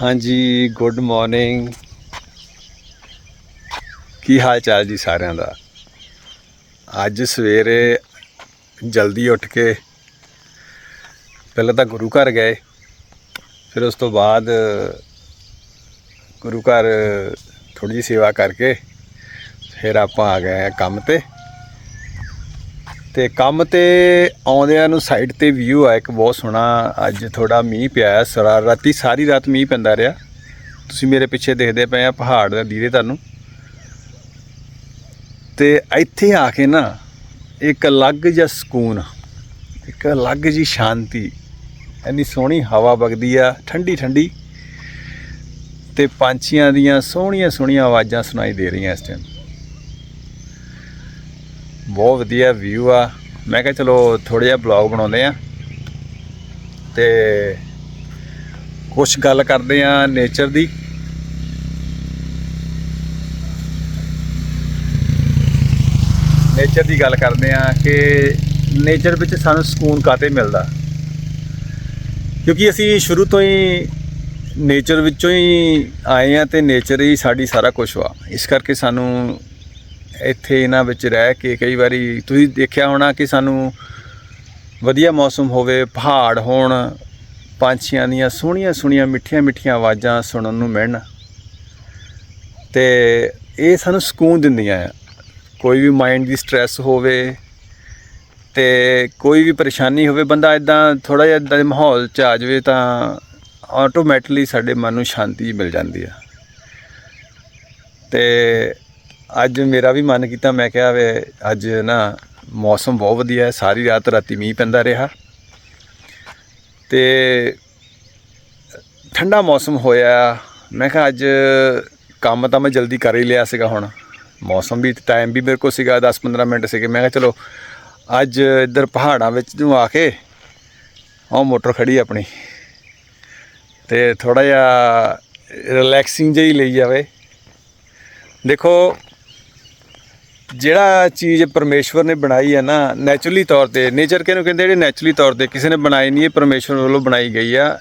ਹਾਂਜੀ good morning ਕੀ ਹਾਲ ਚਾਲ ਜੀ ਸਾਰਿਆਂ ਦਾ? ਅੱਜ ਸਵੇਰੇ ਜਲਦੀ ਉੱਠ ਕੇ ਪਹਿਲਾਂ ਤਾਂ ਗੁਰੂ ਘਰ ਗਏ, ਫਿਰ ਉਸ ਤੋਂ ਬਾਅਦ ਗੁਰੂ ਘਰ ਥੋੜੀ ਜਿਹੀ ਸੇਵਾ ਕਰਕੇ ਫਿਰ ਆਪਾਂ ਆ ਗਏ ਕੰਮ ਤੇ। ਤੇ ਕੰਮ ਤੇ ਆਉਂਦਿਆਂ ਨੂੰ ਸਾਈਡ ਤੇ ਵਿਊ ਆ, ਇੱਕ ਬਹੁਤ ਸੋਹਣਾ ਅੱਜ ਥੋੜਾ ਮੀਂਹ ਪਿਆ ਹੈ, ਸਰਾ ਰਾਤੀ ਸਾਰੀ ਰਾਤ ਮੀਂਹ ਪੈਂਦਾ ਰਿਹਾ। ਤੁਸੀਂ ਮੇਰੇ ਪਿੱਛੇ ਦੇਖਦੇ ਪਏ ਆ ਪਹਾੜ ਦਾ ਦੀਦੇ ਤੁਹਾਨੂੰ। ਤੇ ਇੱਥੇ ਆ ਕੇ ਨਾ ਇੱਕ ਅਲੱਗ ਜਿਹਾ ਸਕੂਨ, ਇੱਕ ਅਲੱਗ ਜੀ ਸ਼ਾਂਤੀ, ਇੰਨੀ ਸੋਹਣੀ ਹਵਾ ਵਗਦੀ ਆ, ਠੰਡੀ ਠੰਡੀ। ਤੇ ਪੰਛੀਆਂ ਦੀਆਂ ਸੋਹਣੀਆਂ ਸੋਹਣੀਆਂ ਆਵਾਜ਼ਾਂ ਸੁਣਾਈ ਦੇ ਰਹੀਆਂ ਇਸ ਟਾਈਮ ਬਹੁਤ ਵਧੀਆ ਵਿਊ ਆ। ਮੈਂ ਕਿਹਾ ਚਲੋ ਥੋੜਾ ਜਿਹਾ ਬਲੌਗ ਬਣਾਉਂਦੇ ਆ ਤੇ ਕੁਝ ਗੱਲ ਕਰਦੇ ਆ ਨੇਚਰ ਦੀ। ਨੇਚਰ ਦੀ ਗੱਲ ਕਰਦੇ ਆ ਕਿ ਨੇਚਰ ਵਿੱਚ ਸਾਨੂੰ ਸਕੂਨ ਕਾਤੇ ਮਿਲਦਾ? ਕਿਉਂਕਿ ਅਸੀਂ ਸ਼ੁਰੂ ਤੋਂ ਹੀ ਨੇਚਰ ਵਿੱਚੋਂ ਹੀ ਆਏ ਆ ਤੇ ਨੇਚਰ ਹੀ ਸਾਡੀ ਸਾਰਾ ਕੁਝ ਵਾ। ਇਸ ਕਰਕੇ ਸਾਨੂੰ ਇੱਥੇ ਇਹਨਾਂ ਵਿੱਚ ਰਹਿ ਕੇ ਕਈ ਵਾਰੀ ਤੁਸੀਂ ਦੇਖਿਆ ਹੋਣਾ ਕਿ ਸਾਨੂੰ ਵਧੀਆ ਮੌਸਮ ਹੋਵੇ, ਪਹਾੜ ਹੋਣ, ਪੰਛੀਆਂ ਦੀਆਂ ਸੋਹਣੀਆਂ ਸੋਹਣੀਆਂ ਮਿੱਠੀਆਂ ਮਿੱਠੀਆਂ ਆਵਾਜ਼ਾਂ ਸੁਣਨ ਨੂੰ ਮਿਲਣ। ਤੇ ਇਹ ਸਾਨੂੰ ਸਕੂਨ ਦਿੰਦੀਆਂ ਆ। ਕੋਈ ਵੀ ਮਾਈਂਡ ਦੀ ਸਟ੍ਰੈਸ ਹੋਵੇ ਤੇ ਕੋਈ ਵੀ ਪਰੇਸ਼ਾਨੀ ਹੋਵੇ, ਬੰਦਾ ਇਦਾਂ ਥੋੜਾ ਜਿਹਾ ਇਦਾਂ ਦੇ ਮਾਹੌਲ 'ਚ ਆ ਜਾਵੇ ਤਾਂ ਆਟੋਮੈਟਿਕਲੀ ਸਾਡੇ ਮਨ ਨੂੰ ਸ਼ਾਂਤੀ ਮਿਲ ਜਾਂਦੀ ਆ। ਤੇ ਅੱਜ ਮੇਰਾ ਵੀ ਮਨ ਕੀਤਾ, ਮੈਂ ਕਿਹਾ ਵੇ ਅੱਜ ਨਾ ਮੌਸਮ ਬਹੁਤ ਵਧੀਆ ਹੈ, ਸਾਰੀ ਰਾਤ ਰਾਤੀ ਮੀਂਹ ਪੈਂਦਾ ਰਿਹਾ। ਤੇ ਠੰਡਾ ਮੌਸਮ ਹੋਇਆ। ਮੈਂ ਕਿਹਾ ਅੱਜ ਕੰਮ ਤਾਂ ਮੈਂ ਜਲਦੀ ਕਰ ਹੀ ਲਿਆ ਸੀਗਾ ਹੁਣ। ਮੌਸਮ ਵੀ ਟਾਈਮ ਵੀ ਮੇਰੇ ਕੋਲ ਸੀਗਾ 10-15 ਮਿੰਟ ਸੀਗੇ। ਮੈਂ ਕਿਹਾ ਚਲੋ, ਅੱਜ ਇੱਧਰ ਪਹਾੜਾਂ ਵਿੱਚ ਨੂੰ ਆ ਕੇ ਉਹ ਮੋਟਰ ਖੜੀ ਆਪਣੀ। ਤੇ ਥੋੜਾ ਜਿਹਾ ਰਿਲੈਕਸਿੰਗ ਜਿਹੀ ਲਈ ਜਾਵੇ। ਦੇਖੋ ਜਿਹੜਾ ਚੀਜ਼ ਪਰਮੇਸ਼ਵਰ ਨੇ ਬਣਾਈ ਹੈ ਨਾ ਨੇਚਰਲੀ ਤੌਰ ਤੇ ਨੇਚਰ ਕਿਹਨੂੰ ਕਹਿੰਦੇ ਜਿਹੜੇ ਨੇਚਰਲੀ ਤੌਰ ਤੇ ਕਿਸੇ ਨੇ ਬਣਾਈ ਨਹੀਂ, ਇਹ ਪਰਮੇਸ਼ਵਰ ਵੱਲੋਂ ਬਣਾਈ ਗਈ ਆ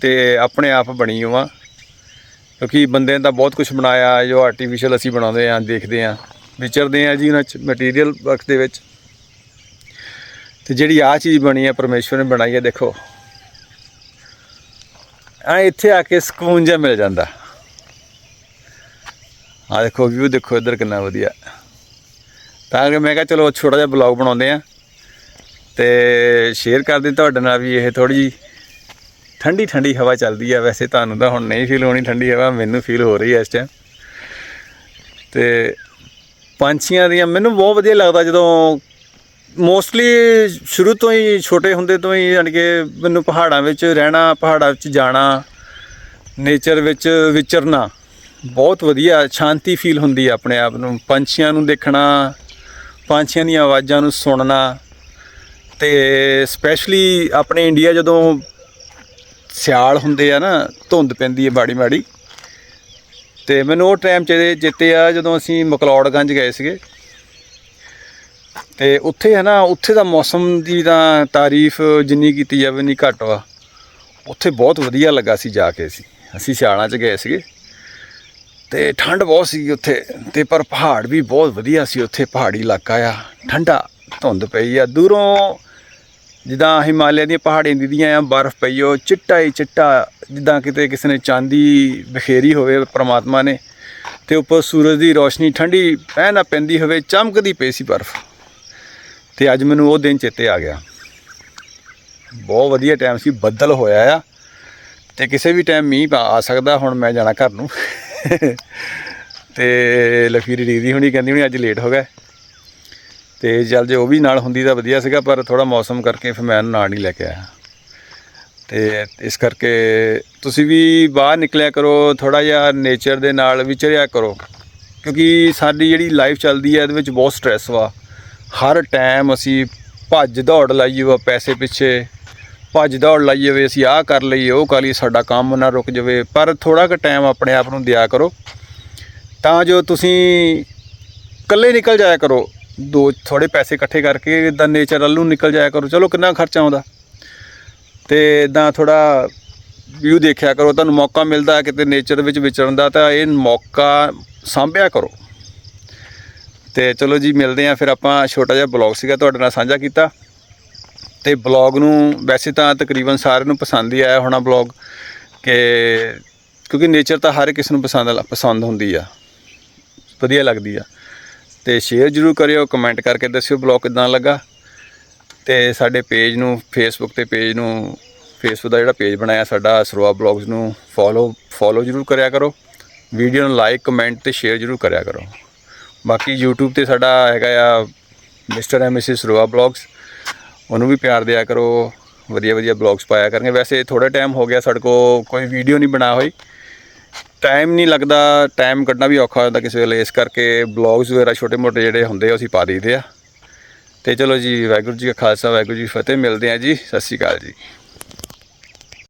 ਤੇ ਆਪਣੇ ਆਪ ਬਣੀ ਹੋਆ। ਕਿਉਂਕਿ ਬੰਦੇ ਨੇ ਤਾਂ ਬਹੁਤ ਕੁਝ ਬਣਾਇਆ, ਜੋ ਆਰਟੀਫੀਸ਼ੀਅਲ ਅਸੀਂ ਬਣਾਉਂਦੇ ਆ ਦੇਖਦੇ ਆ ਵਿਚਰਦੇ ਆ ਜੀ ਉਹਨਾਂ ਚ ਮਟੀਰੀਅਲ ਵਰਕ ਦੇ ਵਿੱਚ। ਤੇ ਜਿਹੜੀ ਆ ਚੀਜ਼ ਬਣੀ ਹੈ, ਪਰਮੇਸ਼ਵਰ ਨੇ ਬਣਾਈ ਹੈ, ਦੇਖੋ। ਆ ਇੱਥੇ ਆ ਕੇ ਸਕੂਨ ਜਿਹਾ ਮਿਲ ਜਾਂਦਾ। ਆ ਦੇਖੋ ਵਿਊ ਦੇਖੋ ਇੱਧਰ ਕਿੰਨਾ ਵਧੀਆ। ਤਾਂ ਕਿ ਮੈਂ ਕਿਹਾ ਚਲੋ ਛੋਟਾ ਜਿਹਾ ਬਲੌਗ ਬਣਾਉਂਦੇ ਆ ਤੇ ਸ਼ੇਅਰ ਕਰਦੇ ਤੁਹਾਡੇ ਨਾਲ ਵੀ ਇਹ ਥੋੜੀ ਜੀ ਠੰਡੀ ਠੰਡੀ ਹਵਾ ਚੱਲਦੀ ਆ। ਵੈਸੇ ਤੁਹਾਨੂੰ ਤਾਂ ਹੁਣ ਨਹੀਂ ਫੀਲ ਹੋਣੀ ਠੰਡੀ ਹਵਾ, ਮੈਨੂੰ ਫੀਲ ਹੋ ਰਹੀ ਹੈ ਇਸ ਟਾਈਮ ਤੇ ਪੰਛੀਆਂ ਦੀਆਂ ਮੈਨੂੰ ਬਹੁਤ ਵਧੀਆ ਲੱਗਦਾ ਜਦੋਂ ਮੋਸਟਲੀ ਸ਼ੁਰੂ ਤੋਂ ਹੀ ਛੋਟੇ ਹੁੰਦੇ ਤੋਂ ਹੀ ਯਾਨੀ ਕਿ ਮੈਨੂੰ ਪਹਾੜਾਂ ਵਿੱਚ ਰਹਿਣਾ, ਪਹਾੜਾਂ ਵਿੱਚ ਜਾਣਾ ਨੇਚਰ ਵਿੱਚ ਵਿਚਰਨਾ ਬਹੁਤ ਵਧੀਆ ਸ਼ਾਂਤੀ ਫੀਲ ਹੁੰਦੀ ਹੈ ਆਪਣੇ ਆਪ ਨੂੰ। ਪੰਛੀਆਂ ਨੂੰ ਦੇਖਣਾ ਪੰਛੀਆਂ ਦੀਆਂ ਆਵਾਜ਼ਾਂ ਨੂੰ ਸੁਣਨਾ ਤੇ ਸਪੈਸ਼ਲੀ ਆਪਣੇ ਇੰਡੀਆ ਜਦੋਂ ਸਿਆਲ ਹੁੰਦੇ ਆ ਨਾ, ਧੁੰਦ ਪੈਂਦੀ ਹੈ ਬਾੜੀ ਮਾੜੀ। ਤੇ ਮੈਨੂੰ ਉਹ ਟਾਈਮ ਚ ਜਿੱਤੇ ਆ ਜਦੋਂ ਅਸੀਂ ਮਕਲੌੜਗੰਜ ਗਏ ਸੀਗੇ। ਤੇ ਉੱਥੇ ਹੈ ਨਾ, ਉੱਥੇ ਦਾ ਮੌਸਮ ਦੀ ਤਾਂ ਤਾਰੀਫ ਜਿੰਨੀ ਕੀਤੀ ਜਾਵੇ ਨਹੀਂ ਘੱਟ ਵਾ। ਉੱਥੇ ਬਹੁਤ ਵਧੀਆ ਲੱਗਾ ਸੀ ਜਾ ਕੇ ਅਸੀਂ। ਅਸੀਂ ਸਿਆਲਾਂ 'ਚ ਗਏ ਸੀਗੇ। ਤੇ ਠੰਡ ਬਹੁਤ ਸੀ ਉੱਥੇ ਤੇ ਪਰ ਪਹਾੜ ਵੀ ਬਹੁਤ ਵਧੀਆ ਸੀ ਉੱਥੇ, ਪਹਾੜੀ ਇਲਾਕਾ ਆ। ਠੰਡਾ ਧੁੰਦ ਪਈ ਆ। ਦੂਰੋਂ ਜਿੱਦਾਂ ਹਿਮਾਲਿਆ ਦੀਆਂ ਪਹਾੜੀਆਂ ਦੀਦੀਆਂ ਆ, ਬਰਫ਼ ਪਈ ਉਹ ਚਿੱਟਾ ਹੀ ਚਿੱਟਾ, ਜਿੱਦਾਂ ਕਿਤੇ ਕਿਸੇ ਨੇ ਚਾਂਦੀ ਬਖੇਰੀ ਹੋਵੇ ਪ੍ਰਮਾਤਮਾ ਨੇ ਤੇ ਉੱਪਰ ਸੂਰਜ ਦੀ ਰੋਸ਼ਨੀ ਠੰਡੀ ਪਹਿਨਾ ਪੈਂਦੀ ਹੋਵੇ, ਚਮਕਦੀ ਪਈ ਸੀ ਬਰਫ਼। ਤੇ ਅੱਜ ਮੈਨੂੰ ਉਹ ਦਿਨ ਚੇਤੇ ਆ ਗਿਆ। ਬਹੁਤ ਵਧੀਆ ਟਾਈਮ ਸੀ, ਬੱਦਲ ਹੋਇਆ ਆ ਤੇ ਕਿਸੇ ਵੀ ਟਾਈਮ ਮੀਂਹ ਆ ਸਕਦਾ ਹੁਣ ਮੈਂ ਜਾਣਾ ਘਰ ਨੂੰ। ਤੇ ਲਫੀਰੀ ਦੀਦੀ ਹੁਣੀ ਕਹਿੰਦੀ ਹੁਣੀ ਅੱਜ ਲੇਟ ਹੋ ਗਿਆ। ਤੇ ਚੱਲ ਜੇ ਉਹ ਵੀ ਨਾਲ ਹੁੰਦੀ ਤਾਂ ਵਧੀਆ ਸੀਗਾ, ਪਰ ਥੋੜਾ ਮੌਸਮ ਕਰਕੇ ਫਿਰ ਮੈਂ ਉਹਨੂੰ ਨਾਲ ਨਹੀਂ ਲੈ ਕੇ ਆਇਆ। ਤੇ ਇਸ ਕਰਕੇ ਤੁਸੀਂ ਵੀ ਬਾਹਰ ਨਿਕਲਿਆ ਕਰੋ ਥੋੜਾ ਜਿਹਾ ਨੇਚਰ ਦੇ ਨਾਲ ਵਿਚਰਿਆ ਕਰੋ। ਕਿਉਂਕਿ ਸਾਡੀ ਜਿਹੜੀ ਲਾਈਫ ਚੱਲਦੀ ਹੈ, ਇਹਦੇ ਵਿੱਚ ਬਹੁਤ ਸਟ੍ਰੈਸ ਵਾ। ਹਰ ਟਾਈਮ ਅਸੀਂ ਭੱਜ ਦੌੜ ਲਾਈਏ ਵਾ ਪੈਸੇ ਪਿੱਛੇ। ਭੱਜ ਦੌੜ ਲਾਈ ਜਾਵੇ, ਅਸੀਂ ਆਹ ਕਰ ਲਈਏ, ਉਹ ਕਰ ਲਈਏ, ਸਾਡਾ ਕੰਮ ਨਾ ਰੁਕ ਜਾਵੇ। ਪਰ ਥੋੜਾ ਕੁ ਟਾਈਮ ਆਪਣੇ ਆਪ ਨੂੰ ਦਿਆ ਕਰੋ। ਤਾਂ ਜੋ ਤੁਸੀਂ ਇਕੱਲੇ ਨਿਕਲ ਜਾਇਆ ਕਰੋ। ਦੋ ਥੋੜੇ ਪੈਸੇ ਇਕੱਠੇ ਕਰਕੇ ਇਦਾਂ ਨੇਚਰ ਵੱਲ ਨੂੰ ਨਿਕਲ ਜਾਇਆ ਕਰੋ। ਚਲੋ, ਕਿੰਨਾ ਖਰਚਾ ਆਉਂਦਾ। ਤੇ ਇਦਾਂ ਥੋੜਾ ਵਿਊ ਦੇਖਿਆ ਕਰੋ। ਤੁਹਾਨੂੰ ਮੌਕਾ ਮਿਲਦਾ ਹੈ ਕਿਤੇ ਨੇਚਰ ਵਿੱਚ ਵਿਚਰਨ ਦਾ, ਤਾਂ ਇਹ ਮੌਕਾ ਸਾਂਭਿਆ ਕਰੋ। ਤੇ ਚਲੋ ਜੀ, ਮਿਲਦੇ ਆ ਫਿਰ ਆਪਾਂ ਛੋਟਾ ਜਿਹਾ ਬਲੌਗ ਸੀਗਾ, ਤੁਹਾਡੇ ਨਾਲ ਸਾਂਝਾ ਕੀਤਾ। ਤੇ ਬਲੌਗ ਨੂੰ ਵੈਸੇ ਤਾਂ ਤਕਰੀਬਨ ਸਾਰਿਆਂ ਨੂੰ ਪਸੰਦ ਹੀ ਆਇਆ ਹੋਣਾ ਬਲੌਗ ਕਿ ਕਿਉਂਕਿ ਨੇਚਰ ਤਾਂ ਹਰ ਕਿਸੇ ਨੂੰ ਪਸੰਦ ਪਸੰਦ ਹੁੰਦੀ ਆ। ਵਧੀਆ ਲੱਗਦੀ ਆ। ਤੇ ਸ਼ੇਅਰ ਜਰੂਰ ਕਰਿਓ ਕਮੈਂਟ ਕਰਕੇ ਦੱਸਿਓ ਬਲੌਗ ਕਿਦਾਂ ਲੱਗਾ। ਤੇ ਸਾਡੇ ਪੇਜ ਨੂੰ ਫੇਸਬੁੱਕ ਤੇ ਪੇਜ ਨੂੰ ਫੇਸਬੁੱਕ ਦਾ ਜਿਹੜਾ ਪੇਜ ਬਣਾਇਆ ਸਾਡਾ ਸਰਵਾ ਬਲੌਗਸ ਨੂੰ ਫੋਲੋ ਫੋਲੋ ਜਰੂਰ ਕਰਿਆ ਕਰੋ। ਵੀਡੀਓ ਨੂੰ ਲਾਈਕ ਕਮੈਂਟ ਤੇ ਸ਼ੇਅਰ ਜਰੂਰ ਕਰਿਆ ਕਰੋ। ਬਾਕੀ YouTube ਤੇ ਸਾਡਾ ਹੈਗਾ ਆ mister M Mrs Sarwa blogs ਉਹਨੂੰ ਵੀ ਪਿਆਰ ਦਿਆ ਕਰੋ, ਵਧੀਆ ਵਧੀਆ ਬਲੌਗਸ ਪਾਇਆ ਕਰਾਂਗੇ ਵੈਸੇ ਥੋੜਾ ਟਾਈਮ ਹੋ ਗਿਆ ਸਾਡੇ ਕੋ ਕੋਈ ਵੀਡੀਓ ਨਹੀਂ ਬਣਾ ਹੋਈ। ਟਾਈਮ ਨਹੀਂ ਲੱਗਦਾ ਟਾਈਮ ਕੱਢਣਾ ਵੀ ਔਖਾ ਹੁੰਦਾ ਕਿਸੇ ਵੇਲੇ। ਇਸ ਕਰਕੇ ਬਲੌਗਸ ਵਗੈਰਾ ਛੋਟੇ ਮੋਟੇ ਜਿਹੜੇ ਹੁੰਦੇ ਆ, ਅਸੀਂ ਪਾ ਦਈਦੇ ਆ। ਤੇ ਚਲੋ ਜੀ, ਵਾਹਿਗੁਰੂ ਜੀ ਕਾ ਖਾਲਸਾ, ਵਾਹਿਗੁਰੂ ਜੀ ਫਤਿਹ। ਮਿਲਦੇ ਆ ਜੀ, ਸਤਿ ਸ਼੍ਰੀ ਅਕਾਲ ਜੀ।